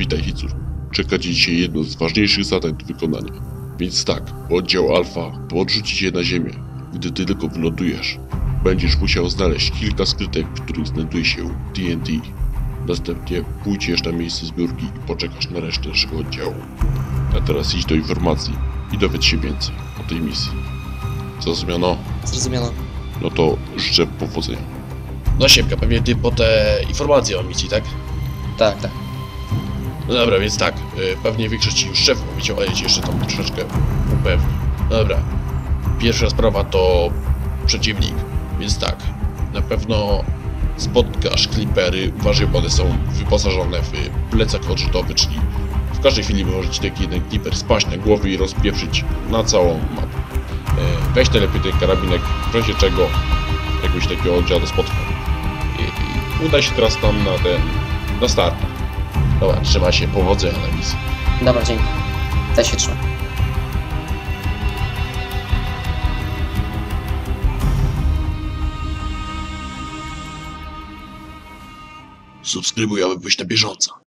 Witaj Hicur. Czeka Cię dzisiaj jedno z ważniejszych zadań do wykonania. Więc tak, oddział Alfa podrzuci Cię na ziemię. Gdy tylko wylądujesz, będziesz musiał znaleźć kilka skrytek, w których znajduje się TNT. Następnie pójdziesz na miejsce zbiórki i poczekasz na resztę naszego oddziału. A teraz idź do informacji i dowiedz się więcej o tej misji. Zrozumiano? Zrozumiano. No to życzę powodzenia. No siemka, pewnie ty po te informacje o misji, tak? Tak, tak. No dobra, więc tak, y, pewnie większość już szef powiedział, ale ja jeszcze tam troszeczkę upewni. Dobra, pierwsza sprawa to przeciwnik, więc tak, na pewno spotkasz klipery, uważaj, bo one są wyposażone w plecak odrzutowy, czyli w każdej chwili może ci taki jeden kliper spaść na głowę i rozpieprzyć na całą mapę. Y, Weź najlepiej ten karabinek, w razie czego jakbyś takiego dziada spotkał. I, i udaj się teraz tam na ten, na start. Dobra, trzeba się powodzenia na misji. Dobra, dzięki. Też się trzymam. Subskrybuj, aby być na bieżąco.